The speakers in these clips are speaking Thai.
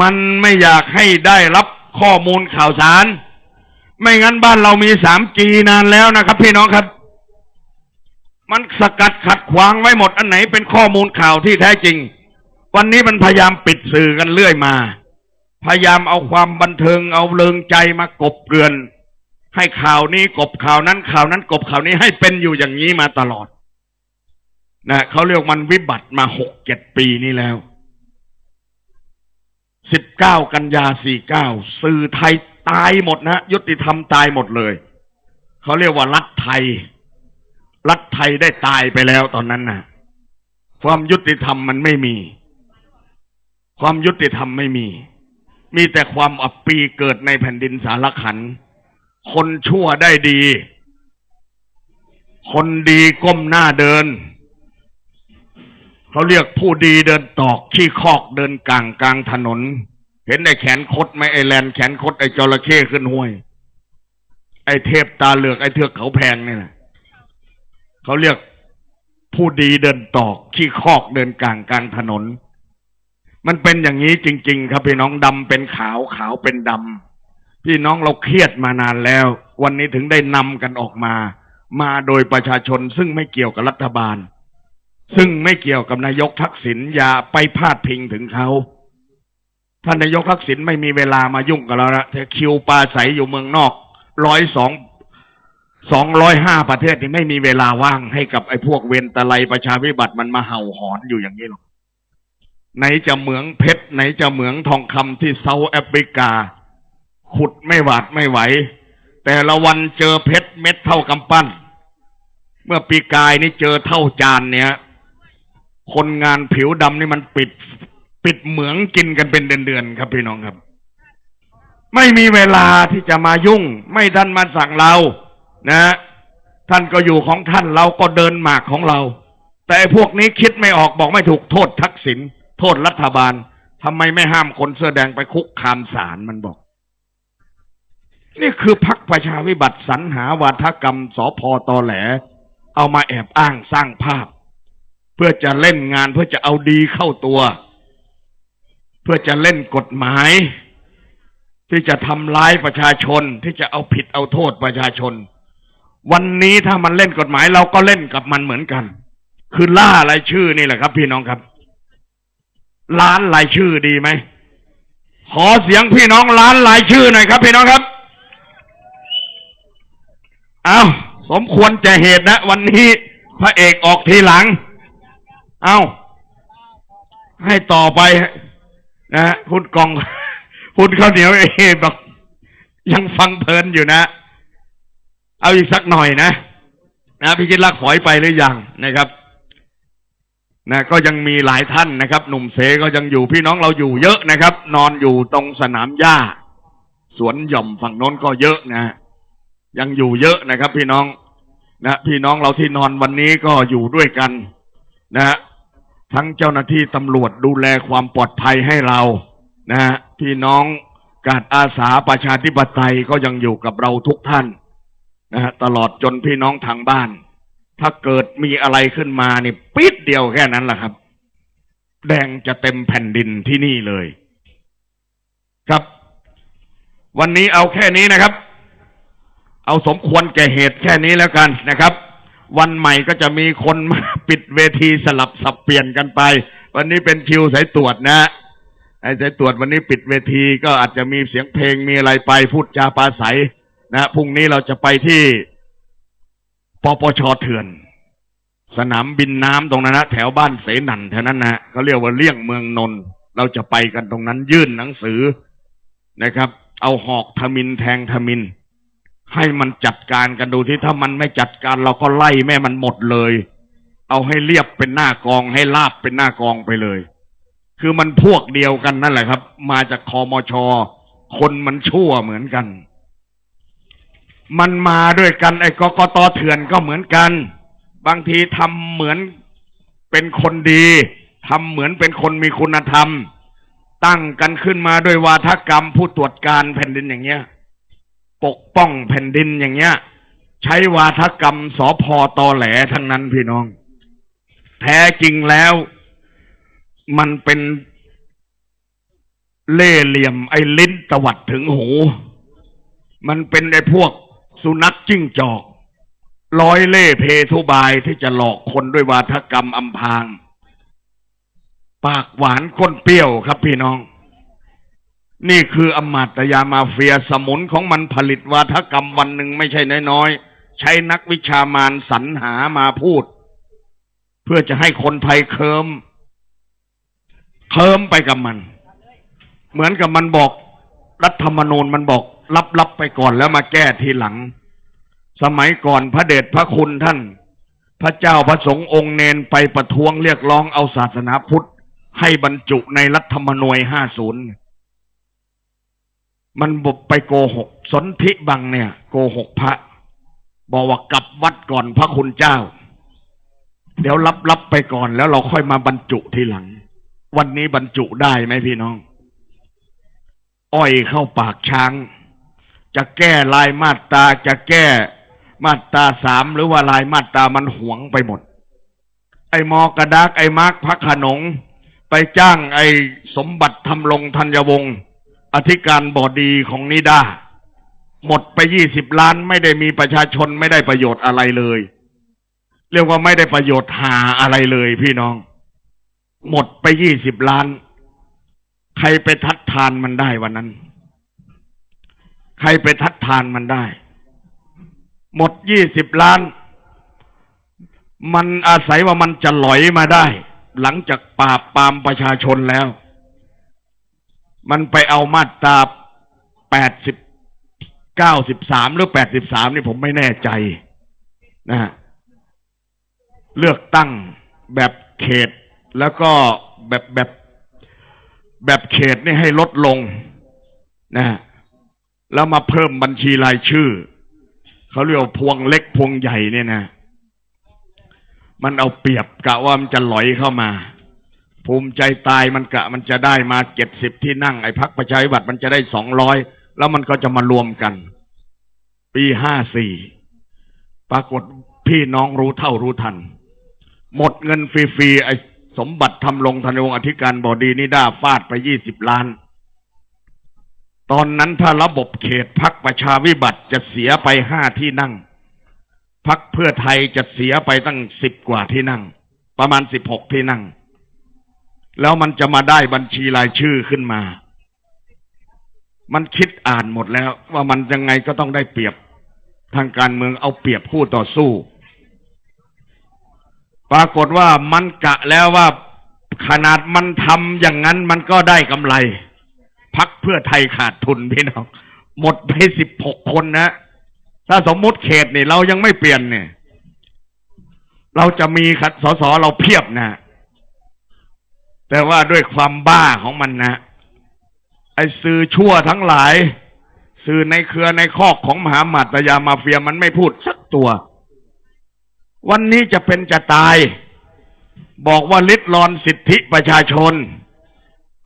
มันไม่อยากให้ได้รับข้อมูลข่าวสาร ไม่งั้นบ้านเรามีสามจีนานแล้วนะครับ พี่น้องครับ มันสกัดขัดขวางไว้หมดอันไหนเป็นข้อมูลข่าวที่แท้จริง วันนี้มันพยายามปิดสื่อกันเรื่อยมา พยายามเอาความบันเทิงเอาเลิงใจมากบเกลื่อน ให้ข่าวนี้กบข่าวนั้นข่าวนั้นกบข่าวนี้ให้เป็นอยู่อย่างนี้มาตลอดนะเขาเรียกมันวิบัติมาหกเจ็ดปีนี้แล้ว สิบเก้ากันยาสี่เก้าสื่อไทยตายหมดนะ ยุติธรรมตายหมดเลย เขาเรียกว่ารัฐไทย รัฐไทยได้ตายไปแล้วตอนนั้นนะความยุติธรรมมันไม่มี ความยุติธรรมไม่มี มีแต่ความอับปีเกิดในแผ่นดินสารขัน คนชั่วได้ดี คนดีก้มหน้าเดิน เขาเรียกผู้ดีเดินตอกขี้คอกเดินกลางกลางถนน เห็นไอ้แขนคดไหมไอ้แลนแขนคดไอ้จระเข้ขึ้นห้วย ไอ้เทพตาเหลือกไอ้เทือกเขาแพงนี่แหละเขาเรียกผู้ดีเดินตอกขี้คอกเดินกลางกลางถนน มันเป็นอย่างนี้จริง ๆ ครับพี่น้องดำเป็นขาวขาวเป็นดำพี่น้องเราเครียดมานานแล้ว วันนี้ถึงได้นำกันออกมา มาโดยประชาชนซึ่งไม่เกี่ยวกับรัฐบาล ซึ่งไม่เกี่ยวกับนายกทักษิณอย่าไปพาดพิงถึงเขาท่านนายกทักษิณไม่มีเวลามายุ่งกับเราละแต่คิวปลาใสอยู่เมืองนอกร้อยสองสองร้อยห้าประเทศนี่ไม่มีเวลาว่างให้กับไอ้พวกเวนตะไลประชาธิปัตย์มันมาเห่าหอนอยู่อย่างนี้หรอกไหนจะเหมืองเพชรไหนจะเหมืองทองคำที่เซาท์แอฟริกา ขุดไม่หวาดไม่ไหว แต่ละวันเจอเพชรเม็ดเท่ากำปั้น เมื่อปีกายนี่เจอเท่าจานเนี่ย คนงานผิวดำนี่มันปิด ปิดเหมืองกินกันเป็นเดือนๆครับพี่น้องครับ ไม่มีเวลาที่จะมายุ่ง ไม่ท่านมาสั่งเรา นะ ท่านก็อยู่ของท่านเราก็เดินหมากของเรา แต่พวกนี้คิดไม่ออกบอกไม่ถูกโทษทักษิณโทษรัฐบาลทำไมไม่ห้ามคนเสื้อแดงไปคุกคามศาลมันบอก นี่คือพักประชาวิบัติสรรหาวาทกรรมสอพอตอแหล เอามาแอบอ้างสร้างภาพ เพื่อจะเล่นงานเพื่อจะเอาดีเข้าตัว เพื่อจะเล่นกฎหมาย ที่จะทำร้ายประชาชนที่จะเอาผิดเอาโทษประชาชน วันนี้ถ้ามันเล่นกฎหมายเราก็เล่นกับมันเหมือนกัน คือล่ารายชื่อนี่แหละครับ พี่น้องครับ ล้านรายชื่อดีไหมขอเสียงพี่น้องล้านรายชื่อหน่อยครับ พี่น้องครับเอาสมควรจะเหตุนะ วันนี้พระเอกออกทีหลัง เอาให้ต่อไปนะฮะคุณกองคุณข้าวเหนียวเอบอกยังฟังเพลินอยู่นะ เอาอีกสักหน่อยนะนะพี่คิดลักฝอยไปหรือยังนะครับ นะก็ยังมีหลายท่านนะครับ หนุ่มเสก็ยังอยู่พี่น้องเราอยู่เยอะนะครับ นอนอยู่ตรงสนามหญ้า สวนหย่อมฝั่งโน้นก็เยอะนะยังอยู่เยอะนะครับ พี่น้องนะพี่น้องเราที่นอนวันนี้ก็อยู่ด้วยกัน นะ ทั้งเจ้าหน้าที่ตำรวจดูแลความปลอดภัยให้เรานะฮะพี่น้องกาดอาสาประชาธิปไตยก็ยังอยู่กับเราทุกท่านนะฮะตลอดจนพี่น้องทางบ้าน ถ้าเกิดมีอะไรขึ้นมานี่ปิดเดียวแค่นั้นแหละครับ แดงจะเต็มแผ่นดินที่นี่เลย ครับ วันนี้เอาแค่นี้นะครับ เอาสมควรแก่เหตุแค่นี้แล้วกันนะครับ วันใหม่ก็จะมีคนมาปิดเวทีสลับสับเปลี่ยนกันไป วันนี้เป็นคิวสายตรวจนะไอ้สายตรวจวันนี้ปิดเวทีก็อาจจะมีเสียงเพลงมีอะไรไปพูดจาปาศัยนะพรุ่งนี้เราจะไปที่ปปชเถื่อน สนามบินน้ำตรงนั้นนะแถวบ้านเสนันแถวนั้นนะเขาเรียกว่าเลี่ยงเมืองนนเราจะไปกันตรงนั้นยื่นหนังสือนะครับ เอาหอกทมินแทงทมิน ให้มันจัดการกันดูที่ถ้ามันไม่จัดการเราก็ไล่แม่มันหมดเลย เอาให้เรียบเป็นหน้ากอง ให้ลาบเป็นหน้ากองไปเลย คือมันพวกเดียวกันนั่นแหละครับ มาจากคอมชคนมันชั่วเหมือนกัน มันมาด้วยกันไอ้กกตเถื่อนก็เหมือนกัน บางทีทำเหมือนเป็นคนดีทำเหมือนเป็นคนมีคุณธรรม ตั้งกันขึ้นมาด้วยวาทกรรมผู้ตรวจการแผ่นดินอย่างเงี้ย ปกป้องแผ่นดินอย่างเงี้ย ใช้วาทกรรมสอพอตอแหลทั้งนั้นพี่น้อง แท้จริงแล้ว มันเป็นเล่เหลี่ยมไอ้ลิ้นตวัดถึงหู มันเป็นไอ้พวกสุนัขจิ้งจอกร้อยเล่เพทุบายที่จะหลอกคนด้วยวาทกรรมอำพาง ปากหวานก้นเปรี้ยวครับพี่น้อง นี่คืออมาตยามาเฟียสมุนของมันผลิตวาทกรรมวันหนึ่งไม่ใช่น้อยๆ ใช้นักวิชามารสรรหามาพูด เพื่อจะให้คนไทยเคิมเคิมไปกับมัน เหมือนกับมันบอก รัฐธรรมนูญมันบอกรับๆไปก่อนแล้วมาแก้ทีหลัง สมัยก่อนพระเดชพระคุณท่าน พระเจ้าพระสงฆ์องค์เนนไปประท้วงเรียกร้องเอาศาสนาพุทธ ให้บรรจุในรัฐธรรมนูญห้าศูนย์ มันบไปโกหก สนธิบังเนี่ย โกหกพระ บอกว่ากลับวัดก่อนพระคุณเจ้า เดี๋ยวรับรับไปก่อนแล้วเราค่อยมาบรรจุทีหลัง วันนี้บรรจุได้ไหมพี่น้อง อ้อยเข้าปากช้าง จะแก้ลายมาตาจะแก้มาตาสามหรือว่าลายมาตามันหวงไปหมด ไอ้มอกระดักไอ้มาร์กพระขนง ไปจ้างไอ้สมบัติทำลงธัญวงศ์ อธิการบอดีของนิดาหมดไปยี่สิบล้านไม่ได้มีประชาชนไม่ได้ประโยชน์อะไรเลย เรียกว่าไม่ได้ประโยชน์หาอะไรเลยพี่น้อง หมดไปยี่สิบล้าน ใครไปทัดทานมันได้วันนั้น ใครไปทัดทานมันได้ หมดยี่สิบล้าน มันอาศัยว่ามันจะหลอยมาได้ หลังจากปราบปรามประชาชนแล้ว มันไปเอามาตราแปดสิบเก้าสิบสามหรือแปดสิบสามนี่ผมไม่แน่ใจนะฮะเลือกตั้งแบบเขตแล้วก็แบบแบบแบบเขตนี่ให้ลดลงนะฮะแล้วมาเพิ่มบัญชีรายชื่อ เขาเรียกว่าพวงเล็กพวงใหญ่เนี่ยนะ มันเอาเปรียบกะว่ามันจะหลอยเข้ามา ภูมิใจตายมันกะมันจะได้มาเจ็ดสิบที่นั่งไอ้พักประชาธิปัตย์มันจะได้สองร้อยแล้วมันก็จะมารวมกัน ปีห้าสี่ปรากฏพี่น้องรู้เท่ารู้ทัน หมดเงินฟรีๆไอ้สมบัติทำลงธนวงอธิการบอดีนิด้าฟาดไปยี่สิบล้าน ตอนนั้นถ้าระบบเขตพักประชาวิบัติจะเสียไปห้าที่นั่ง พักเพื่อไทยจะเสียไปตั้งสิบกว่าที่นั่ง ประมาณสิบหกที่นั่ง แล้วมันจะมาได้บัญชีรายชื่อขึ้นมา มันคิดอ่านหมดแล้ว ว่ามันยังไงก็ต้องได้เปรียบทางการเมืองเอาเปรียบคู่ต่อสู้ ปรากฏว่ามันกะแล้วว่าขนาดมันทำอย่างนั้นมันก็ได้กำไร พักเพื่อไทยขาดทุนพี่น้องหมดไปสิบหกคนนะ ถ้าสมมติเขตนี่เรายังไม่เปลี่ยนเนี่ย เราจะมีขัดสสเราเพียบนะ แต่ว่าด้วยความบ้าของมันนะไอ้สื่อชั่วทั้งหลาย สื่อในเครือในคอกของมหามาตยามาเฟียมันไม่พูดสักตัว วันนี้จะเป็นจะตาย บอกว่าลิดรอนสิทธิประชาชน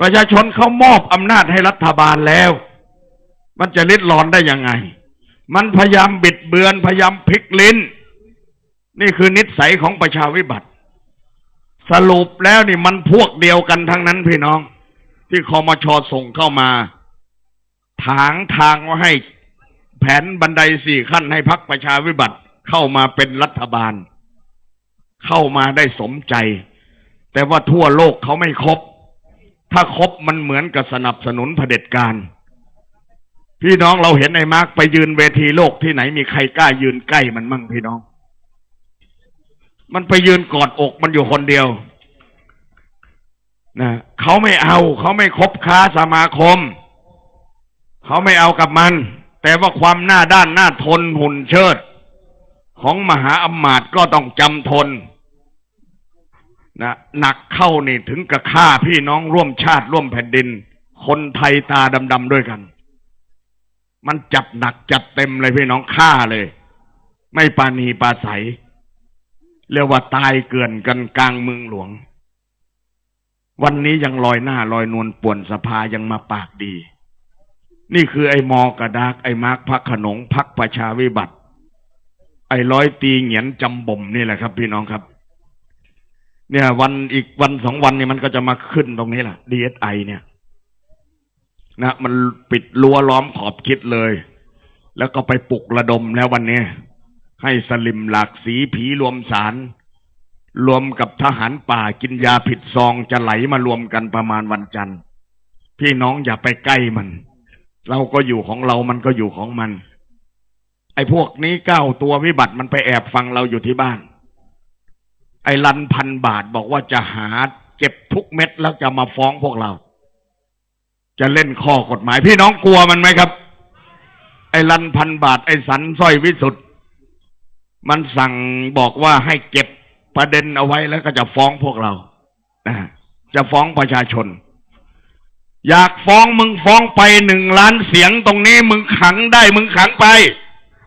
ประชาชนเขามอบอำนาจให้รัฐบาลแล้ว มันจะลิดรอนได้ยังไง มันพยายามบิดเบือนพยายามพลิกลิ้น นี่คือนิสัยของประชาวิบัติ สรุปแล้วนี่มันพวกเดียวกันทั้งนั้นพี่น้อง ที่คอมชส่งเข้ามา ถางทางว่าให้แผนบันไดสี่ขั้นให้พักประชาวิบัติเข้ามาเป็นรัฐบาล เข้ามาได้สมใจ แต่ว่าทั่วโลกเขาไม่ครบ ถ้าครบมันเหมือนกับสนับสนุนเผด็จการ พี่น้องเราเห็นไอ้มาร์กไปยืนเวทีโลกที่ไหนมีใครกล้ายืนใกล้มันมั่งพี่น้อง มันไปยืนกอดอกมันอยู่คนเดียวนะเขาไม่เอาเขาไม่คบค้าสมาคม เขาไม่เอากับมัน แต่ว่าความหน้าด้านหน้าทนหุ่นเชิด ของมหาอมาตย์ก็ต้องจำทนนะหนักเข้านี่ถึงกับฆ่าพี่น้องร่วมชาติร่วมแผ่นดิน คนไทยตาดำๆด้วยกัน มันจัดหนักจัดเต็มเลยพี่น้องฆ่าเลย ไม่ปานีปาใส เรียกว่าตายเกลื่อนกันกลางเมืองหลวง วันนี้ยังลอยหน้าลอยนวลป่วนสภายังมาปากดี นี่คือไอ้มอกระดากไอ้มาร์กพักขนงพักประชาวิบัติ ไอ้ร้อยตีเหงียนจำบ่มนี่แหละครับ พี่น้องครับ เนี่ย วันอีกวันสองวันนี่มันก็จะมาขึ้นตรงนี้แหละ DSI เนี่ยนะมันปิดรั้วล้อมขอบคิดเลย แล้วก็ไปปลุกระดมแล้ววันนี้ ให้สลิมหลากสีผีรวมสาร รวมกับทหารป่ากินยาผิดซองจะไหลมารวมกันประมาณวันจันทร์ พี่น้องอย่าไปใกล้มัน เราก็อยู่ของเรามันก็อยู่ของมัน ไอ้พวกนี้เก้าตัววิบัติมันไปแอบฟังเราอยู่ที่บ้าน ไอ้ลันพันบาทบอกว่าจะหาเก็บทุกเม็ดแล้วจะมาฟ้องพวกเรา จะเล่นข้อกฎหมาย พี่น้องกลัวมันไหมครับ ไอ้ลันพันบาทไอ้สันสร้อยวิสุทธ์ มันสั่งบอกว่าให้เก็บประเด็นเอาไว้แล้วก็จะฟ้องพวกเราจะฟ้องประชาชน อยากฟ้องมึงฟ้องไปหนึ่งล้านเสียงตรงนี้มึงขังได้มึงขังไป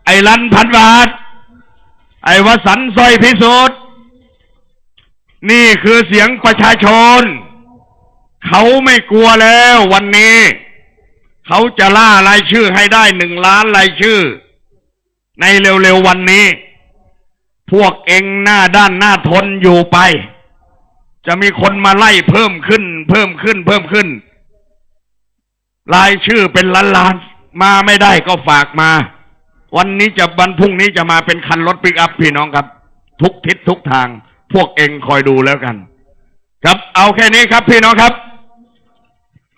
ไอ้ลันพันบาท ไอ้วสันต์สร้อยพิสุทธิ์นี่คือเสียงประชาชน เขาไม่กลัวแล้ววันนี้ เขาจะล่ารายชื่อให้ได้หนึ่งล้านรายชื่อ ในเร็วๆวันนี้ พวกเองหน้าด้านหน้าทนอยู่ไป จะมีคนมาไล่เพิ่มขึ้น เพิ่มขึ้น เพิ่มขึ้น รายชื่อเป็นล้านๆมาไม่ได้ก็ฝากมา วันนี้จะวันพรุ่งนี้จะมาเป็นคันรถปิกอัพพี่น้องครับ ทุกทิศทุกทาง พวกเองคอยดูแล้วกัน ครับเอาแค่นี้ครับ พี่น้องครับ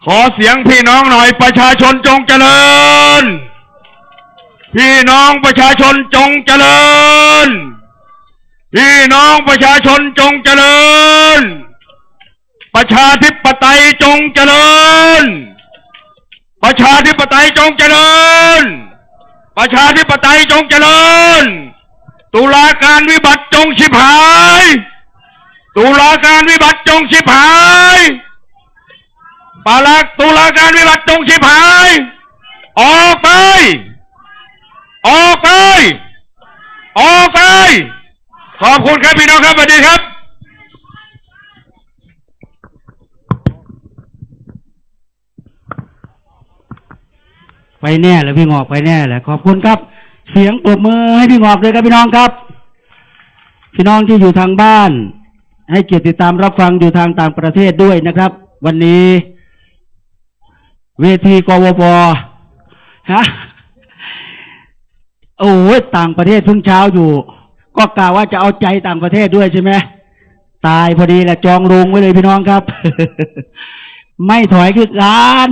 ขอเสียงพี่น้องหน่อยประชาชนจงเจริญ พี่น้องประชาชนจงเจริญ พี่น้องประชาชนจงเจริญ ประชาธิปไตยจงเจริญ ประชาธิปไตยจงเจริญ ประชาธิปไตยจงเจริญ ตุลาการวิบัติจงชิบหาย ตุลาการวิบัติจงชิบหายปาลักตุลาการวิบัติจงชิบหาย ออกไป ออกไป ออกไป ขอบคุณครับพี่น้องครับสวัสดีครับไปแน่เลยพี่งอกไปแน่เลยขอบคุณครับ เสียงปรบมือให้พี่งอกเลยครับพี่น้องครับ พี่น้องที่อยู่ทางบ้าน ให้เกียรติติดตามรับฟังอยู่ทางต่างประเทศด้วยนะครับ วันนี้ เวทีกวปฮะโอ้ยต่างประเทศเพิ่งเช้าอยู่ ก็กล่าวว่าจะเอาใจต่างประเทศด้วยใช่ไหมตายพอดีแหละจองโรงไว้เลยพี่น้องครับ ไม่ถอยคือการ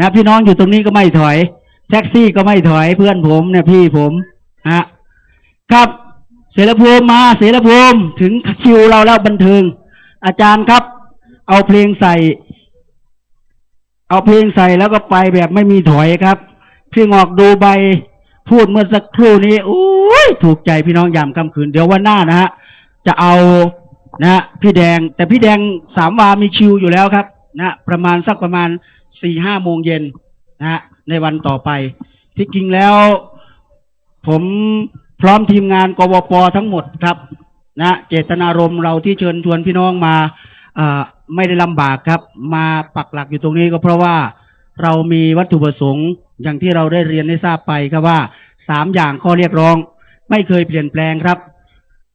นะพี่น้องอยู่ตรงนี้ก็ไม่ถอย แท็กซี่ก็ไม่ถอยเพื่อนผมเนี่ยพี่ผมฮะครับเสรภูมิมาเสรภูมิถึงคิวเราแล้วบันเทิง อาจารย์ครับ เอาเพลงใส่ เอาเพลงใส่แล้วก็ไปแบบไม่มีถอยครับพี่งอกดูใบ พูดเมื่อสักครู่นี้โอ้ยถูกใจพี่น้องยามค่ำคืน เดี๋ยววันหน้านะฮะจะเอานะฮะพี่แดง แต่พี่แดงสามวามีคิวอยู่แล้วครับนะประมาณสักประมาณสี่ห้าโมงเย็นนะฮะในวันต่อไป ที่จริงแล้ว ผมพร้อมทีมงานกวปทั้งหมดครับนะเจตนารมณ์เราที่เชิญชวนพี่น้องมาอ่าไม่ได้ลำบากครับ มาปักหลักอยู่ตรงนี้ก็เพราะว่าเรามีวัตถุประสงค์ อย่างที่เราได้เรียนได้ทราบไปครับว่าสามอย่างข้อเรียกร้อง ไม่เคยเปลี่ยนแปลงครับ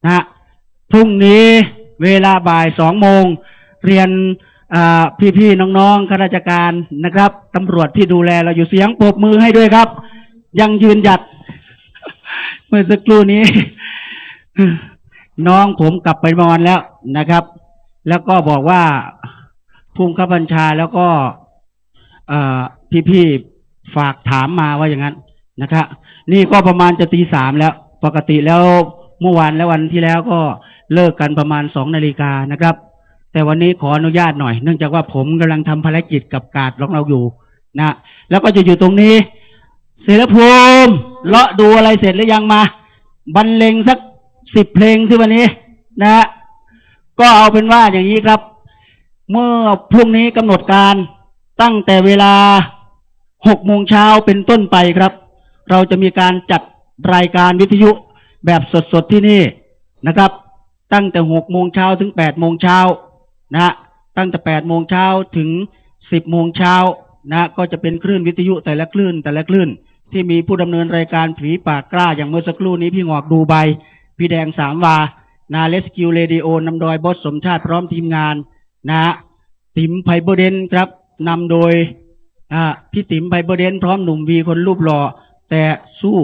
นะฮะพรุ่งนี้เวลาบ่ายสองโมงเรียนอ่พี่ๆน้องๆข้าราชการนะครับตำรวจที่ดูแลเราอยู่เสียงปรบมือให้ด้วยครับ ยังยืนหยัด เมื่อสักครู่นี้ น้องผมกลับไปนอนแล้วนะครับ แล้วก็บอกว่าภูมิคับบัญชาแล้วก็เอ่พี่ๆ ฝากถามมาว่าอย่างนั้นนะครับนี่ก็ประมาณจะตีสามแล้ว ปกติแล้วเมื่อวานและวันที่แล้วก็เลิกกันประมาณสองนาฬิกานะครับ แต่วันนี้ขออนุญาตหน่อย เนื่องจากว่าผมกำลังทำภารกิจกับการของเราอยู่นะแล้วก็จะอยู่ตรงนี้เสรภูมิเลาะดูอะไรเสร็จหรือยังมาบรรเลงสักสิบเพลงที่วันนี้ นะฮะก็เอาเป็นว่าอย่างนี้ครับ เมื่อพรุ่งนี้กำหนดการตั้งแต่เวลา หกโมงเช้าเป็นต้นไปครับ เราจะมีการจัดรายการวิทยุแบบสดๆที่นี่นะครับ ตั้งแต่หกโมงเช้าถึงแปดโมงเช้านะฮะตั้งแต่แปดโมงเช้าถึงสิบโมงเช้านะก็จะเป็นคลื่นวิทยุแต่ละคลื่นแต่ละคลื่น ที่มีผู้ดำเนินรายการผีปากกล้า อย่างเมื่อสักครู่นี้พี่งอกดูใบ พี่แดงสามวา นาเลสกิวเรดิโอนำโดยบอสสมชาติพร้อมทีมงานนะติมไพโบเดนครับนำโดย อ่าพี่ติ๋มไบเบอร์เดนพร้อมหนุ่มวีคนรูปหล่อแต่สู้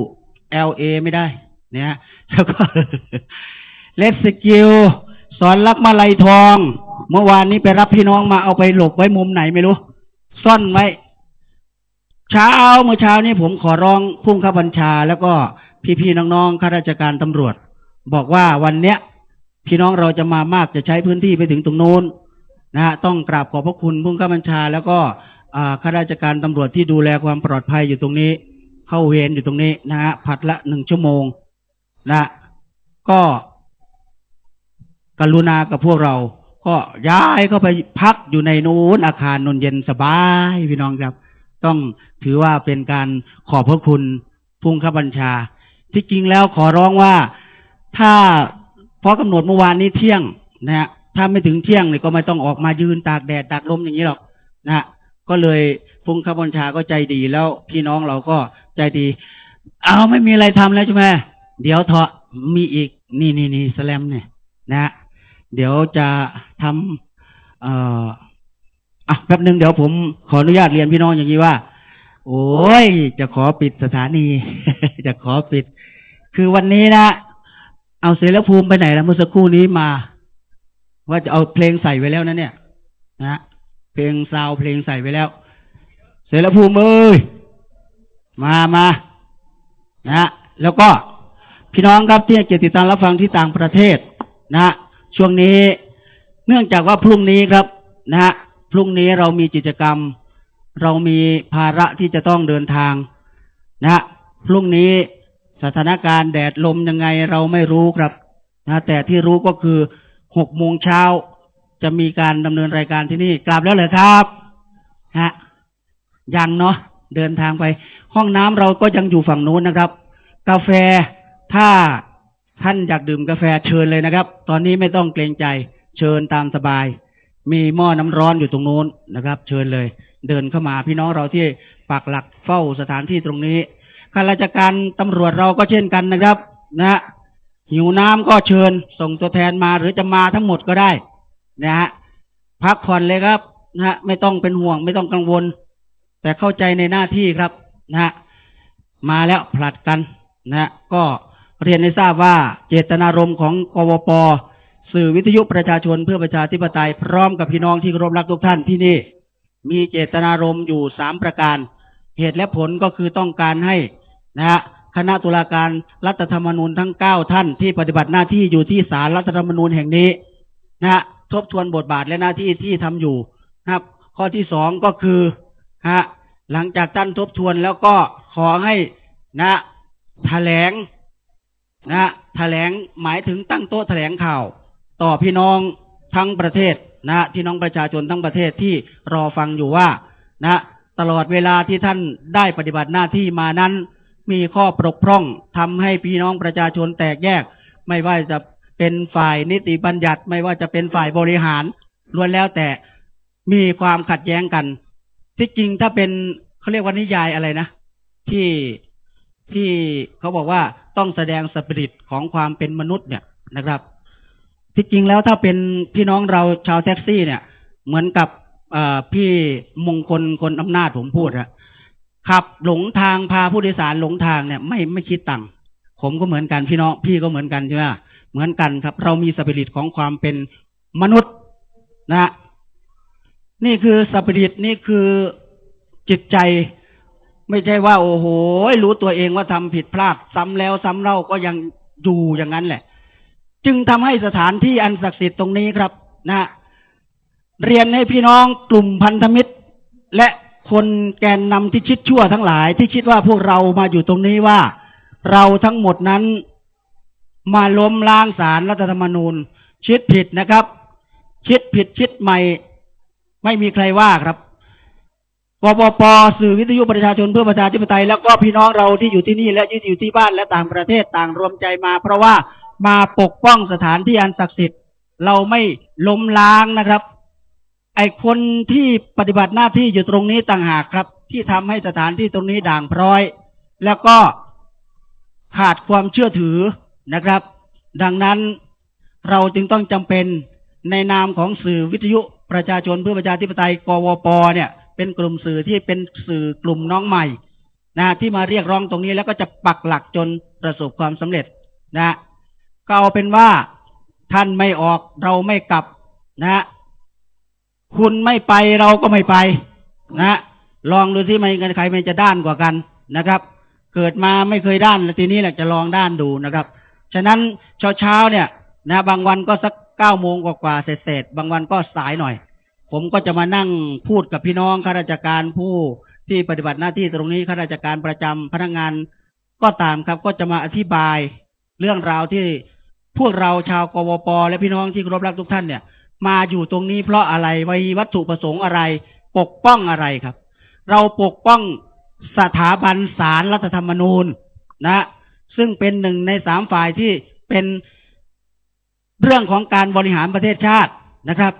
LA ไม่ได้เนี่ยแล้วก็เลสกิลสอนรักมาลัยทอง เมื่อวานนี้ไปรับพี่น้องมาเอาไปหลบไว้มุมไหนไม่รู้ ซ่อนไว้ เช้าเมื่อเช้านี้ผมขอร้องพุ่งข้าบัญชา แล้วก็พี่ๆน้องๆข้าราชการตำรวจ บอกว่าวันเนี้ย พี่น้องเราจะมามากจะใช้พื้นที่ไปถึงตรงโน้นนะฮะต้องกราบขอบพระคุณพุ่งข้าบัญชา แล้วก็ ข้าราชการตำรวจที่ดูแลความปลอดภัยอยู่ตรงนี้ เข้าเวรอยู่ตรงนี้นะฮะผัดละหนึ่งชั่วโมงนะก็กรุณากับพวกเรา ก็ย้ายเข้าไปพักอยู่ในนู้นอาคารนนเย็นสบายพี่น้องครับ ต้องถือว่าเป็นการขอบพระคุณพุ่งข้าบัญชา ที่จริงแล้วขอร้องว่าถ้าเพราะกำหนดเมื่อวานนี้เที่ยงนะฮะถ้าไม่ถึงเที่ยงเนี่ยก็ไม่ต้องออกมายืนตากแดดตากลมอย่างนี้หรอกนะฮะ ก็เลยพุ่งข้าบัญชาก็ใจดีแล้วพี่น้องเราก็ใจดี เอาไม่มีอะไรทำแล้วใช่ไหมเดี๋ยวเถอะมีอีกนี่นี่นี่สแลมเนี่ยนะฮะเดี๋ยวจะทำเอ่ออะแป๊บหนึ่งเดี๋ยวผมขออนุญาตเรียนพี่น้องอย่างนี้ว่า โอ้ย จะขอปิดสถานี จะขอปิด คือวันนี้นะเอาเสรภูมิไปไหนแล้วเมื่อสักครู่นี้มา ว่าจะเอาเพลงใส่ไว้แล้วนะเนี่ย นะ เพลงซาวเพลงใส่ไว้แล้ว เสรภูมิเอ้ยมามานะแล้วก็พี่น้องครับที่เกียรติดตามรับฟังที่ต่างประเทศนะช่วงนี้เนื่องจากว่าพรุ่งนี้ครับนะพรุ่งนี้เรามีกิจกรรม เรามีภาระที่จะต้องเดินทางนะพรุ่งนี้สถานการณ์แดดลมยังไงเราไม่รู้ครับนะแต่ที่รู้ก็คือหกโมงเช้า จะมีการดำเนินรายการที่นี่กลับแล้วเหรอครับฮะยังเนาะเดินทางไป ห้องน้ำเราก็ยังอยู่ฝั่งนู้นนะครับ กาแฟถ้าท่านอยากดื่มกาแฟเชิญเลยนะครับ ตอนนี้ไม่ต้องเกรงใจเชิญตามสบาย มีหม้อน้ำร้อนอยู่ตรงนู้นนะครับ เชิญเลย เดินเข้ามาพี่น้องเราที่ปักหลักเฝ้าสถานที่ตรงนี้ข้าราชการตำรวจเราก็เช่นกันนะครับ นะหิวน้ำก็เชิญส่งตัวแทนมาหรือจะมาทั้งหมดก็ได้ นะฮะพักผ่อนเลยครับนะฮะไม่ต้องเป็นห่วง ไม่ต้องกังวล แต่เข้าใจในหน้าที่ครับนะฮะมาแล้วผลัดกันนะฮะก็เรียนให้ทราบว่าเจตนารมณ์ของกวปสื่อวิทยุประชาชนเพื่อประชาธิปไตยพร้อมกับพี่น้องที่เคารพรักทุกท่านที่นี่ มีเจตนารมณ์อยู่สามประการ เหตุและผลก็คือต้องการให้นะฮะคณะตุลาการรัฐธรรมนูญทั้งเก้าท่านที่ปฏิบัติหน้าที่อยู่ที่ศาลรัฐธรรมนูญแห่งนี้นะฮะ ทบทวนบทบาทและหน้าที่ที่ทำอยู่นะครับ ข้อที่สองก็คือฮะหลังจากท่านทบทวนแล้วก็ขอให้นะแถลงนะแถลงหมายถึงตั้งโต๊ะแถลงข่าว ต่อพี่น้องทั้งประเทศนะพี่น้องประชาชนทั้งประเทศที่รอฟังอยู่ว่านะตลอดเวลาที่ท่านได้ปฏิบัติหน้าที่มานั้น มีข้อบกพร่องทำให้พี่น้องประชาชนแตกแยก ไม่ว่าจะ เป็นฝ่ายนิติบัญญัติ ไม่ว่าจะเป็นฝ่ายบริหารล้วนแล้วแต่มีความขัดแย้งกัน ที่จริงถ้าเป็นเขาเรียกว่านิยายอะไรนะ ที่ที่เขาบอกว่าต้องแสดงสปิริตของความเป็นมนุษย์เนี่ยนะครับที่จริงแล้วถ้าเป็นพี่น้องเราชาวแท็กซี่ เนี่ย เหมือนกับพี่มงคลคนอำนาจผมพูดอะขับหลงทางพาผู้โดยสารหลงทางเนี่ย ไม่ไม่คิดตังค์ผมก็เหมือนกันพี่น้องพี่ก็เหมือนกันใช่ไหม เหมือนกันครับ เรามีสปิริตของความเป็นมนุษย์นะนี่คือสปิริตนี่คือจิตใจ ไม่ใช่ว่า โอ้โหรู้ตัวเองว่าทำผิดพลาด ซ้ำแล้วซ้ำเล่าก็ยังอยู่อย่างนั้นแหละ จึงทำให้สถานที่อันศักดิ์สิทธิ์ตรงนี้ครับ นะเรียนให้พี่น้องกลุ่มพันธมิตร และคนแกนนำที่คิดชั่วทั้งหลายที่คิดว่าพวกเรามาอยู่ตรงนี้ว่า เราทั้งหมดนั้น มาล้มล้างสารรัฐธรรมนูญคิดผิดนะครับคิดผิดคิดใหม่ ไม่มีใครว่าครับปปปสื่อวิทยุประชาชนเพื่อประชาธิปไตยแล้วก็พี่น้องเราที่อยู่ที่นี่และที่อยู่ที่บ้านและต่างประเทศต่างรวมใจมา เพราะว่ามาปกป้องสถานที่อันศักดิ์สิทธิ์ เราไม่ล้มล้างนะครับ ไอคนที่ปฏิบัติหน้าที่อยู่ตรงนี้ต่างหากครับ ที่ทำให้สถานที่ตรงนี้ด่างพร้อย แล้วก็ขาดความเชื่อถือ นะครับ ดังนั้นเราจึงต้องจำเป็นในนามของสื่อวิทยุประชาชนเพื่อประชาธิปไตยกวปเนี่ย เป็นกลุ่มสื่อที่เป็นสื่อกลุ่มน้องใหม่นะที่มาเรียกร้องตรงนี้แล้วก็จะปักหลักจนประสบความสำเร็จนะก็เอาเป็นว่าท่านไม่ออกเราไม่กลับนะ คุณไม่ไปเราก็ไม่ไป นะลองดูที่ไมันใครมันจะด้านกว่ากันนะครับ เกิดมาไม่เคยด้านแล้วทีนี้แหละจะลองด้านดูนะครับ ฉะนั้นเช้าเช้าเนี่ยนะบางวันก็สักเก้าโมงกว่าๆเสร็จๆบางวันก็สายหน่อย ผมก็จะมานั่งพูดกับพี่น้องข้าราชการผู้ที่ปฏิบัติหน้าที่ตรงนี้ข้าราชการประจำพนักงานก็ตามครับ ก็จะมาอธิบายเรื่องราวที่พวกเราชาวกวปและพี่น้องที่เคารพรักทุกท่านเนี่ย มาอยู่ตรงนี้เพราะอะไรมีวัตถุประสงค์อะไร ปกป้องอะไรครับ เราปกป้องสถาบันศาลรัฐธรรมนูญนะ ซึ่งเป็นหนึ่งในสามฝ่ายที่เป็นเรื่องของการบริหารประเทศชาตินะครับ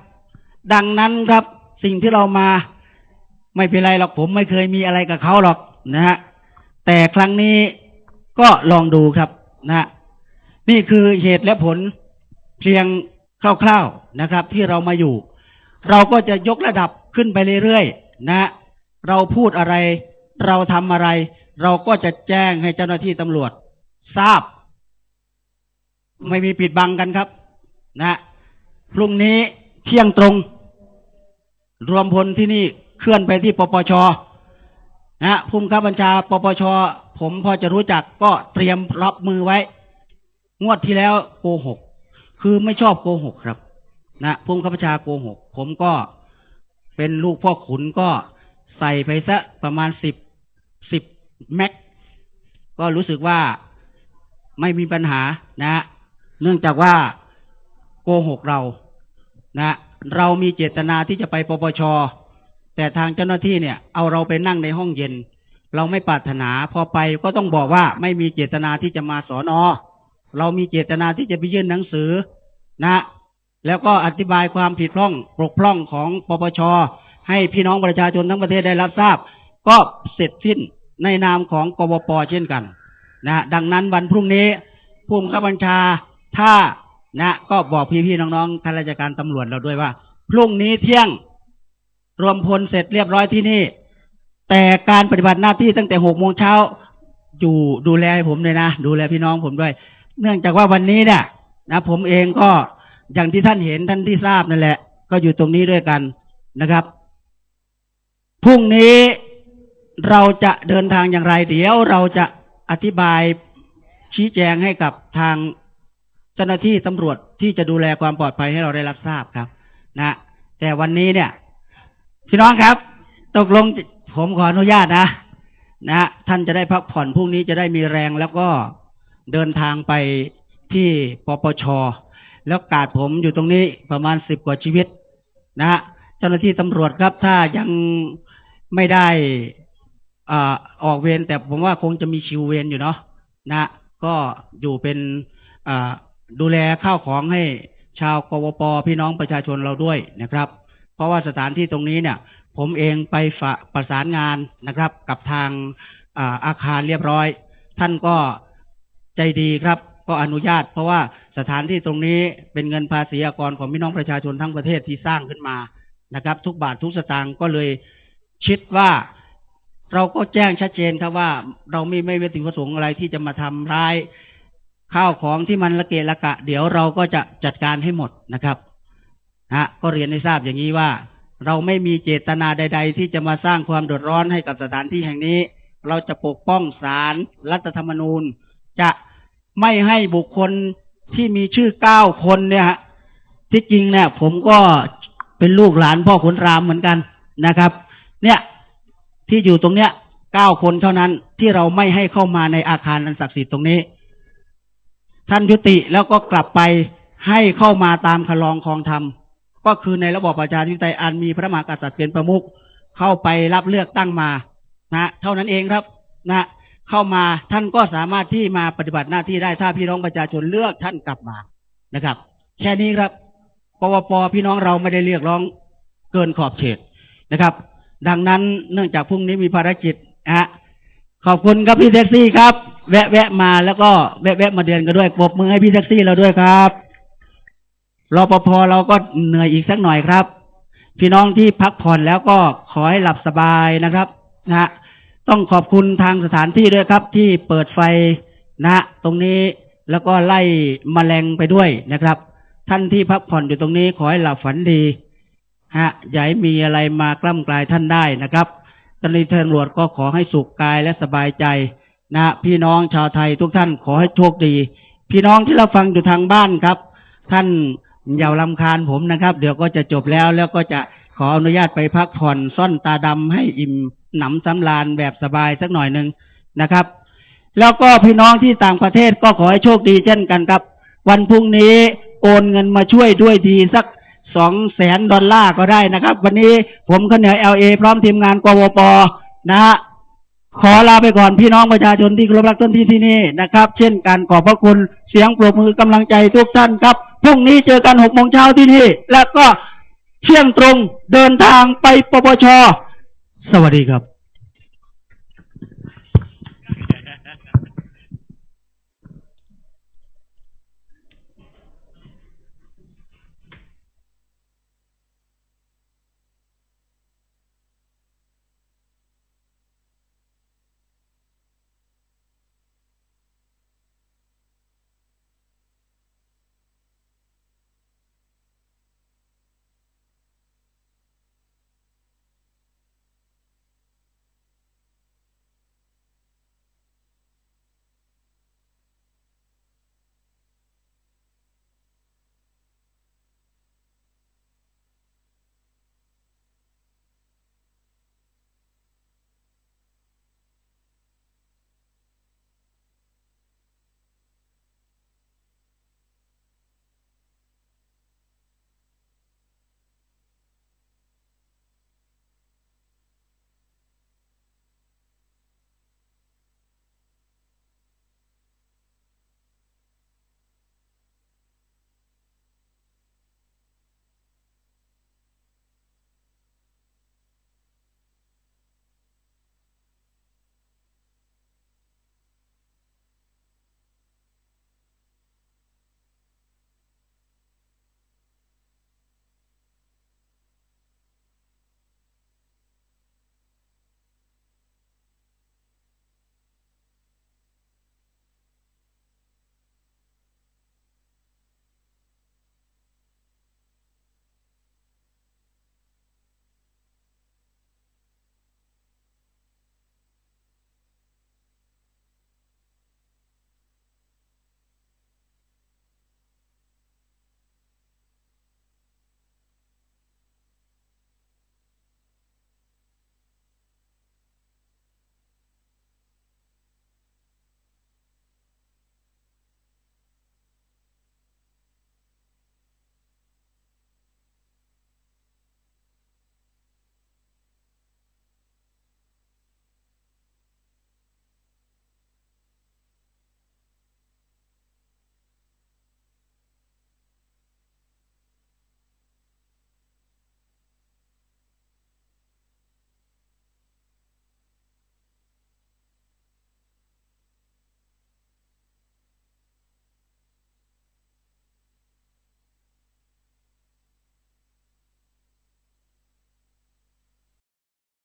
ดังนั้นครับสิ่งที่เรามาไม่เป็นไรหรอกผมไม่เคยมีอะไรกับเขาหรอกนะฮะแต่ครั้งนี้ก็ลองดูครับนะนี่คือเหตุและผลเพียงคร่าวๆนะครับ ที่เรามาอยู่ เราก็จะยกระดับขึ้นไปเรื่อยๆนะเราพูดอะไร เราทำอะไร เราก็จะแจ้งให้เจ้าหน้าที่ตำรวจ ทราบ ไม่มีปิดบังกันครับ นะพรุ่งนี้เที่ยงตรง รวมพลที่นี่เคลื่อนไปที่ปปชนะภูมิครับบัญชา ปปชผมพอจะรู้จักก็เตรียมรับมือไว้ งวดที่แล้วโกหก คือไม่ชอบโกหกครับ นะภูมิครับบัญชาโกหก ผมก็เป็นลูกพ่อขุนก็ใส่ไปซะประมาณสิบสิบแม็กก็รู้สึกว่า ไม่มีปัญหานะ เนื่องจากว่าโกหกเรานะ เรามีเจตนาที่จะไปปปช แต่ทางเจ้าหน้าที่เนี่ย เอาเราไปนั่งในห้องเย็น เราไม่ปรารถนาพอไปก็ต้องบอกว่าไม่มีเจตนาที่จะมาสอนอเรามีเจตนาที่จะไปยื่นหนังสือนะ แล้วก็อธิบายความผิดพร่องปกพร่องของปปช ให้พี่น้องประชาชนทั้งประเทศได้รับทราบ ก็เสร็จสิ้นในนามของกวปเช่นกัน นะดังนั้นวันพรุ่งนี้ผู้บังคับบัญชาถ้านะก็บอกพี่ๆน้องๆข้าราชการตำรวจเราด้วยว่า พรุ่งนี้เที่ยงรวมพลเสร็จเรียบร้อยที่นี่ แต่การปฏิบัติหน้าที่ตั้งแต่หกโมงเช้าอยู่ดูแลให้ผมเลยนะดูแลพี่น้องผมด้วย เนื่องจากว่าวันนี้เนี่ยนะผมเองก็อย่างที่ท่านเห็นท่านที่ทราบนั่นแหละ ก็อยู่ตรงนี้ด้วยกันนะครับพรุ่งนี้เราจะเดินทางอย่างไร เดี๋ยวเราจะ อธิบายชี้แจงให้กับทางเจ้าหน้าที่ตำรวจที่จะดูแลความปลอดภัยให้เราได้รับทราบครับ นะแต่วันนี้เนี่ย พี่น้องครับ ตกลงผมขออนุญาตนะนะท่านจะได้พักผ่อนพรุ่งนี้จะได้มีแรงแล้วก็เดินทางไปที่ปปช แล้วกาดผมอยู่ตรงนี้ประมาณสิบกว่าชีวิต นะเจ้าหน้าที่ตำรวจครับ ถ้ายังไม่ได้ อ่าออกเวรแต่ผมว่าคงจะมีชิวเวรอยู่เนาะนะ ก็อยู่เป็นอ่าดูแลข้าวของให้ชาวกวปพี่น้องประชาชนเราด้วยนะครับ เพราะว่าสถานที่ตรงนี้เนี่ย ผมเองไปฝะประสานงานนะครับ กับทางอาอาคารเรียบร้อย ท่านก็ใจดีครับ ก็อนุญาต เพราะว่าสถานที่ตรงนี้เป็นเงินภาษีอากรของพี่น้องประชาชนทั้งประเทศที่สร้างขึ้นมานะครับ ทุกบาททุกสตางค์ก็เลยคิดว่า เราก็แจ้งชัดเจนครับว่า เราไม่ไม่เป็นสิ่งประสงค์อะไรที่จะมาทำร้ายข้าวของที่มันละเกะละกะ เดี๋ยวเราก็จะจัดการให้หมดนะครับฮะก็เรียนให้ทราบอย่างนี้ว่า เราไม่มีเจตนาใด ๆ ที่จะมาสร้างความเดือดร้อนให้กับสถานที่แห่งนี้ เราจะปกป้องศาลรัฐธรรมนูญ จะไม่ให้บุคคลที่มีชื่อเก้าคนเนี่ยฮะที่จริงเนี่ย ผมก็เป็นลูกหลานพ่อขุนรามเหมือนกันนะครับ เนี่ย ที่อยู่ตรงเนี้ยเก้าคนเท่านั้นที่เราไม่ให้เข้ามาในอาคารอันศักดิ์สิทธิ์ตรงนี้ ท่านยุติแล้วก็กลับไปให้เข้ามาตามคลองคลองธรรมก็คือในระบอบประชาธิปไตยอันมีพระมหากษัตริย์เป็นประมุขเข้าไปรับเลือกตั้งมานะเท่านั้นเองครับนะเข้ามาท่านก็สามารถที่มาปฏิบัติหน้าที่ได้ถ้าพี่น้องประชาชนเลือกท่านกลับมานะครับ แค่นี้ครับปวปพี่น้องเราไม่ได้เรียกร้องเกินขอบเขตนะครับ ดังนั้นเนื่องจากพรุ่งนี้มีภารกิจฮะขอบคุณครับพี่แท็กซี่ครับ แวะแวะมาแล้วก็แวะแวะมาเดินกันด้วยปรบมือให้พี่แท็กซี่เราด้วยครับรปภเราก็เหนื่อยอีกสักหน่อยครับ พี่น้องที่พักผ่อนแล้วก็ขอให้หลับสบายนะครับนะต้องขอบคุณทางสถานที่ด้วยครับ ที่เปิดไฟนะฮะตรงนี้แล้วก็ไล่มแมลงไปด้วยนะครับ ท่านที่พักผ่อนอยู่ตรงนี้ขอให้หลับฝันดี ฮะอย่าให้มีอะไรมากล้ำกลายท่านได้นะครับตำรวจตำรวจก็ขอให้สุขกายและสบายใจนะพี่น้องชาวไทยทุกท่านขอให้โชคดี พี่น้องที่เราฟังอยู่ทางบ้านครับ ท่านอย่าลำคาญผมนะครับ เดี๋ยวก็จะจบแล้วแล้วก็จะขออนุญาตไปพักผ่อนซ่อนตาดำให้อิ่มหนำสำราญแบบสบายสักหน่อยหนึ่งนะครับ แล้วก็พี่น้องที่ต่างประเทศก็ขอให้โชคดีเช่นกันครับ วันพรุ่งนี้โอนเงินมาช่วยด้วยทีสัก สองแสนดอลลาร์ก็ได้นะครับ วันนี้ผมขเหนือเอลเอพร้อมทีมงานกวปนะฮะขอลาไปก่อนพี่น้องประชาชนที่เคารพรักต้นที่ที่นี่นะครับ เช่นการขอบพระคุณเสียงปรบมือกำลังใจทุกท่านครับพรุ่งนี้เจอกันหกโมงเช้าที่นี่ แล้วก็เที่ยงตรงเดินทางไปปปช สวัสดีครับ